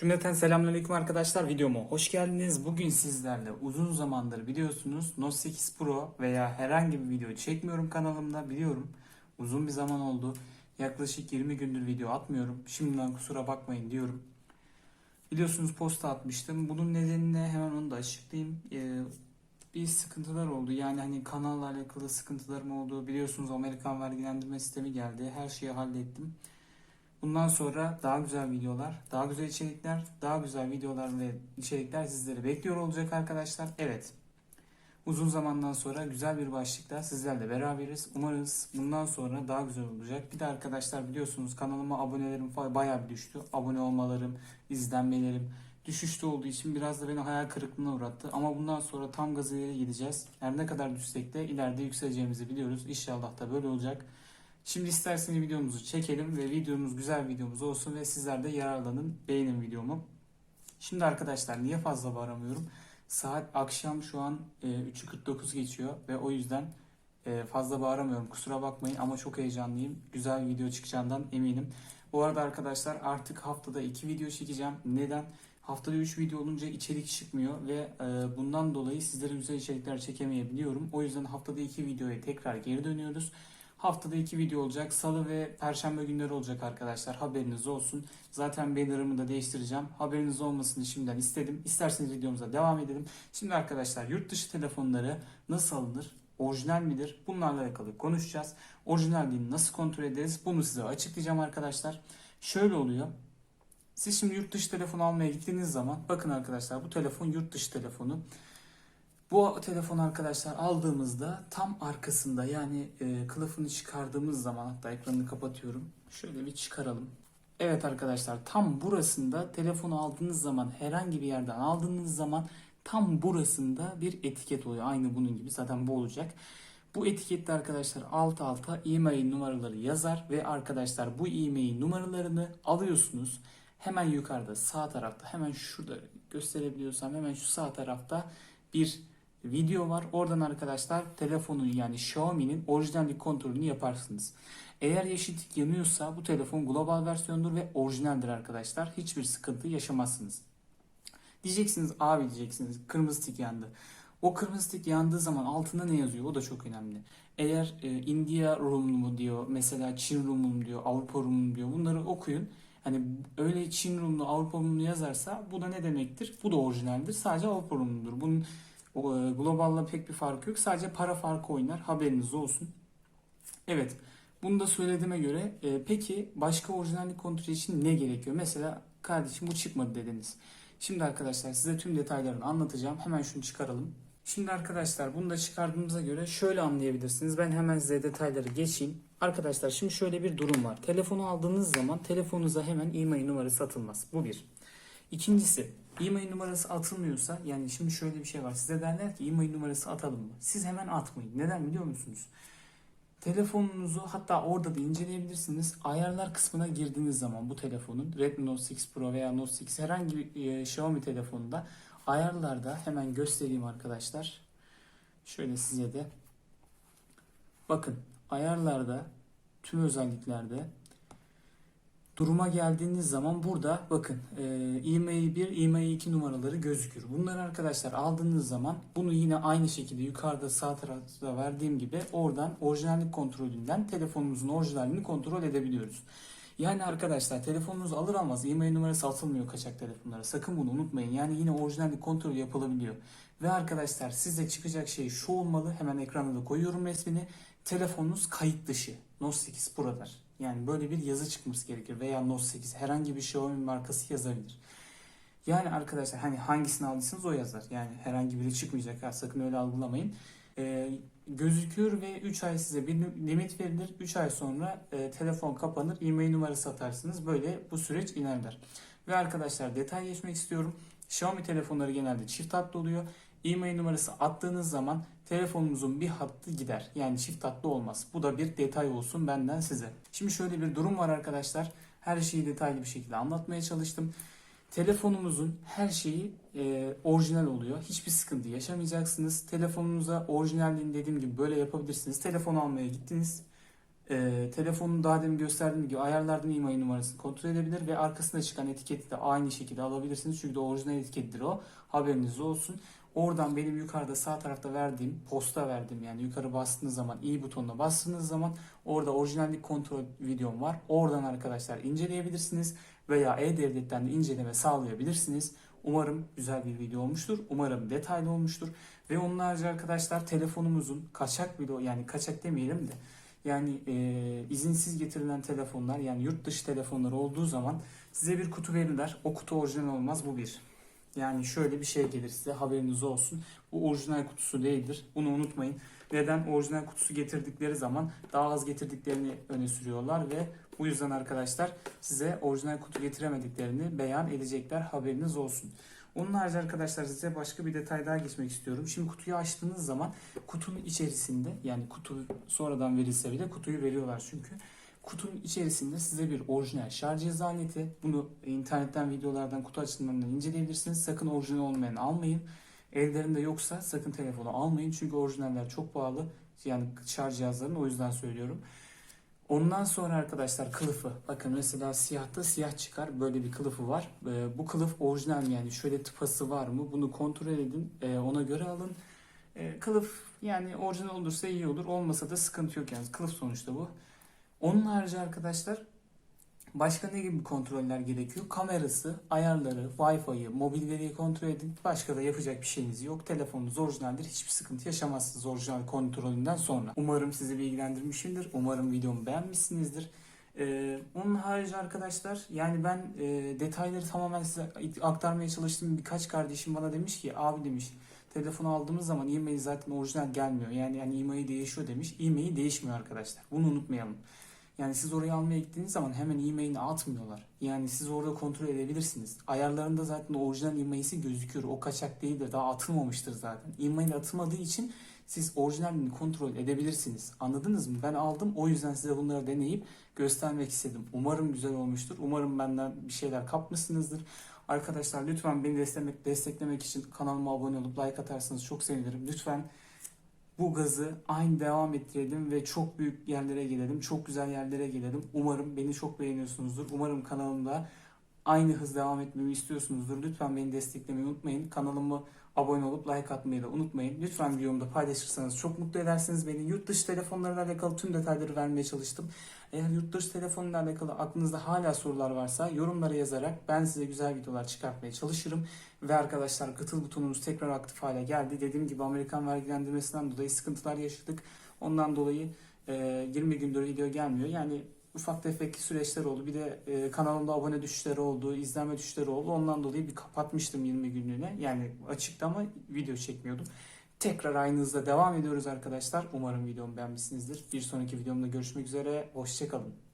Cümleten selamünaleyküm arkadaşlar videoma hoş geldiniz. Bugün sizlerle uzun zamandır biliyorsunuz Note 8 Pro veya herhangi bir video çekmiyorum kanalımda biliyorum. Uzun bir zaman oldu. Yaklaşık 20 gündür video atmıyorum. Şimdiden kusura bakmayın diyorum. Biliyorsunuz posta atmıştım. Bunun nedenini hemen onu da açıklayayım. Ee, bir sıkıntılar oldu. Yani hani kanalla alakalı sıkıntılarım oldu. Biliyorsunuz Amerikan vergilendirme sistemi geldi. Her şeyi hallettim. Bundan sonra daha güzel videolar, daha güzel içerikler, daha güzel videolar ve içerikler sizleri bekliyor olacak arkadaşlar. Evet. Uzun zamandan sonra güzel bir başlıkla sizlerle beraberiz. Umarız bundan sonra daha güzel olacak. Bir de arkadaşlar biliyorsunuz kanalıma abonelerim bayağı bir düştü. Abone olmalarım, izlenmelerim düşüşte olduğu için biraz da beni hayal kırıklığına uğrattı. Ama bundan sonra tam gaz gideceğiz. Her ne kadar düşsek de ileride yükseleceğimizi biliyoruz. İnşallah da böyle olacak. Şimdi isterseniz videomuzu çekelim ve videomuz güzel videomuz olsun ve sizler de yararlanın, beğenin videomu. Şimdi arkadaşlar niye fazla bağıramıyorum? Saat akşam şu an e, 3.49 geçiyor ve o yüzden e, fazla bağıramıyorum. Kusura bakmayın ama çok heyecanlıyım. Güzel bir video çıkacağından eminim. Bu arada arkadaşlar artık haftada 2 video çekeceğim. Neden? Haftada 3 video olunca içerik çıkmıyor ve e, bundan dolayı sizlere güzel içerikler çekemeyebiliyorum. O yüzden haftada 2 videoya tekrar geri dönüyoruz. Haftada iki video olacak. Salı ve Perşembe günleri olacak arkadaşlar. Haberiniz olsun. Zaten banner'ımı da değiştireceğim. Haberiniz olmasını şimdiden istedim. İsterseniz videomuza devam edelim. Şimdi arkadaşlar yurt dışı telefonları nasıl alınır? Orijinal midir? Bunlarla alakalı konuşacağız. Orijinalliğini nasıl kontrol ederiz? Bunu size açıklayacağım arkadaşlar. Şöyle oluyor. Siz şimdi yurt dışı telefonu almaya gittiğiniz zaman bakın arkadaşlar bu telefon yurt dışı telefonu. Bu telefon arkadaşlar aldığımızda tam arkasında yani e, kılıfını çıkardığımız zaman hatta ekranını kapatıyorum. Şöyle bir çıkaralım. Evet arkadaşlar tam burasında telefonu aldığınız zaman herhangi bir yerden aldığınız zaman tam burasında bir etiket oluyor. Aynı bunun gibi zaten bu olacak. Bu etikette arkadaşlar alt alta e-mail numaraları yazar ve arkadaşlar bu e-mail numaralarını alıyorsunuz. Hemen yukarıda sağ tarafta hemen şurada gösterebiliyorsam hemen şu sağ tarafta bir video var. Oradan arkadaşlar telefonun yani Xiaomi'nin orijinallik kontrolünü yaparsınız. Eğer yeşil tik yanıyorsa bu telefon global versiyondur ve orijinaldir arkadaşlar. Hiçbir sıkıntı yaşamazsınız. Diyeceksiniz abi diyeceksiniz kırmızı tik yandı. O kırmızı tik yandığı zaman altında ne yazıyor o da çok önemli. Eğer e, India ROM'lu mu diyor mesela Çin ROM'lu mu diyor Avrupa ROM'lu mu diyor bunları okuyun. Hani öyle Çin ROM'lu Avrupa ROM'lu yazarsa bu da ne demektir? Bu da orijinaldir. Sadece Avrupa ROM'ludur. Bunun globalla pek bir farkı yok. Sadece para farkı oynar. Haberiniz olsun. Evet. Bunu da söylediğime göre e, peki başka orijinallik kontrolü için ne gerekiyor? Mesela kardeşim bu çıkmadı dediniz. Şimdi arkadaşlar size tüm detaylarını anlatacağım. Hemen şunu çıkaralım. Şimdi arkadaşlar bunu da çıkardığımıza göre şöyle anlayabilirsiniz. Ben hemen size detayları geçeyim. Arkadaşlar şimdi şöyle bir durum var. Telefonu aldığınız zaman telefonunuza hemen e-mail numarası atılmaz. Bu bir. İkincisi e-mail numarası atılmıyorsa yani şimdi şöyle bir şey var. Size derler ki e-mail numarası atalım mı? Siz hemen atmayın. Neden biliyor musunuz? Telefonunuzu hatta orada da inceleyebilirsiniz. Ayarlar kısmına girdiğiniz zaman bu telefonun Redmi Note 6 Pro veya Note 8 herhangi bir e, Xiaomi telefonunda ayarlarda hemen göstereyim arkadaşlar. Şöyle size de bakın ayarlarda tüm özelliklerde duruma geldiğiniz zaman burada bakın e, e-mail 1, e-mail 2 numaraları gözükür. Bunları arkadaşlar aldığınız zaman bunu yine aynı şekilde yukarıda sağ tarafta verdiğim gibi oradan orijinallik kontrolünden telefonumuzun orijinalini kontrol edebiliyoruz. Yani arkadaşlar telefonunuzu alır almaz e-mail numarası atılmıyor kaçak telefonlara. Sakın bunu unutmayın. Yani yine orijinallik kontrolü yapılabiliyor. Ve arkadaşlar size çıkacak şey şu olmalı. Hemen ekrana da koyuyorum resmini. Telefonunuz kayıt dışı. Note 8 Pro'lar. Yani böyle bir yazı çıkması gerekir. Veya Note 8 herhangi bir Xiaomi markası yazabilir. Yani arkadaşlar hani hangisini aldıysanız o yazar. Yani herhangi biri çıkmayacak. Ha, sakın öyle algılamayın. Ee, gözüküyor ve 3 ay size bir limit verilir. 3 ay sonra e, telefon kapanır. E-mail numarası atarsınız. Böyle bu süreç ilerler. Ve arkadaşlar detay geçmek istiyorum. Xiaomi telefonları genelde çift hatlı oluyor. E-mail numarası attığınız zaman telefonunuzun bir hattı gider. Yani çift hatlı olmaz. Bu da bir detay olsun benden size. Şimdi şöyle bir durum var arkadaşlar. Her şeyi detaylı bir şekilde anlatmaya çalıştım. Telefonumuzun her şeyi e, orijinal oluyor. Hiçbir sıkıntı yaşamayacaksınız. Telefonunuza orijinalliğini dediğim gibi böyle yapabilirsiniz. Telefon almaya gittiniz. e, telefonun daha demin gösterdiğim gibi ayarlardan e-mail numarasını kontrol edebilir ve arkasında çıkan etiketi de aynı şekilde alabilirsiniz. Çünkü de orijinal etikettir o. Haberiniz olsun. Oradan benim yukarıda sağ tarafta verdiğim, posta verdiğim yani yukarı bastığınız zaman, i butonuna bastığınız zaman orada orijinallik kontrol videom var. Oradan arkadaşlar inceleyebilirsiniz veya e-devletten de inceleme sağlayabilirsiniz. Umarım güzel bir video olmuştur. Umarım detaylı olmuştur. Ve onun harici arkadaşlar telefonumuzun kaçak video yani kaçak demeyelim de yani e, izinsiz getirilen telefonlar yani yurt dışı telefonlar olduğu zaman size bir kutu verirler. O kutu orijinal olmaz bu bir. Yani şöyle bir şey gelir size haberiniz olsun. Bu orijinal kutusu değildir. Bunu unutmayın. Neden? Orijinal kutusu getirdikleri zaman daha az getirdiklerini öne sürüyorlar ve bu yüzden arkadaşlar size orijinal kutu getiremediklerini beyan edecekler. Haberiniz olsun. Onun harici arkadaşlar size başka bir detay daha geçmek istiyorum. Şimdi kutuyu açtığınız zaman kutunun içerisinde yani kutu sonradan verilse bile kutuyu veriyorlar çünkü. Kutunun içerisinde size bir orijinal şarj cihazı aleti. Bunu internetten videolardan kutu açılımlarından inceleyebilirsiniz. Sakın orijinal olmayan almayın. Ellerinde yoksa sakın telefonu almayın. Çünkü orijinaller çok pahalı. Yani şarj cihazlarının o yüzden söylüyorum. Ondan sonra arkadaşlar kılıfı. Bakın mesela siyahta siyah çıkar. Böyle bir kılıfı var. Ee, bu kılıf orijinal mi yani şöyle tıpası var mı? Bunu kontrol edin. Ee, ona göre alın. Ee, kılıf yani orijinal olursa iyi olur. Olmasa da sıkıntı yok yani. Kılıf sonuçta bu. Onun harici arkadaşlar başka ne gibi kontroller gerekiyor? Kamerası, ayarları, Wi-Fi'yi, mobil veriyi kontrol edin. Başka da yapacak bir şeyiniz yok. Telefonunuz orijinaldir. Hiçbir sıkıntı yaşamazsınız orijinal kontrolünden sonra. Umarım sizi bilgilendirmişimdir. Umarım videomu beğenmişsinizdir. Ee, onun harici arkadaşlar yani ben e, detayları tamamen size aktarmaya çalıştım. Birkaç kardeşim bana demiş ki abi demiş telefonu aldığımız zaman e-mail zaten orijinal gelmiyor. Yani yani e-mail değişiyor demiş. E-mail değişmiyor arkadaşlar. Bunu unutmayalım. Yani siz oraya almaya gittiğiniz zaman hemen e-mailini atmıyorlar. Yani siz orada kontrol edebilirsiniz. Ayarlarında zaten orijinal e-mail'si gözüküyor. O kaçak değildir. Daha atılmamıştır zaten. E-mail atılmadığı için siz orijinalini kontrol edebilirsiniz. Anladınız mı? Ben aldım. O yüzden size bunları deneyip göstermek istedim. Umarım güzel olmuştur. Umarım benden bir şeyler kapmışsınızdır. Arkadaşlar lütfen beni desteklemek, desteklemek için kanalıma abone olup like atarsanız çok sevinirim. Lütfen bu gazı aynı devam ettirelim ve çok büyük yerlere gelelim. Çok güzel yerlere gelelim. Umarım beni çok beğeniyorsunuzdur. Umarım kanalımda aynı hız devam etmemi istiyorsunuzdur. Lütfen beni desteklemeyi unutmayın. Kanalıma abone olup like atmayı da unutmayın. Lütfen videomu paylaşırsanız çok mutlu edersiniz beni. Yurt dışı telefonlarla alakalı tüm detayları vermeye çalıştım. Eğer yurt dışı telefonla alakalı aklınızda hala sorular varsa yorumlara yazarak ben size güzel videolar çıkartmaya çalışırım. Ve arkadaşlar katıl butonumuz tekrar aktif hale geldi. Dediğim gibi Amerikan vergilendirmesinden dolayı sıkıntılar yaşadık. Ondan dolayı e, 20 gündür video gelmiyor. Yani ufak tefek süreçler oldu. Bir de e, kanalımda abone düşüşleri oldu, izlenme düşüşleri oldu. Ondan dolayı bir kapatmıştım 20 günlüğüne. Yani açıktı ama video çekmiyordum. Tekrar aynı hızla devam ediyoruz arkadaşlar. Umarım videomu beğenmişsinizdir. Bir sonraki videomda görüşmek üzere. Hoşçakalın.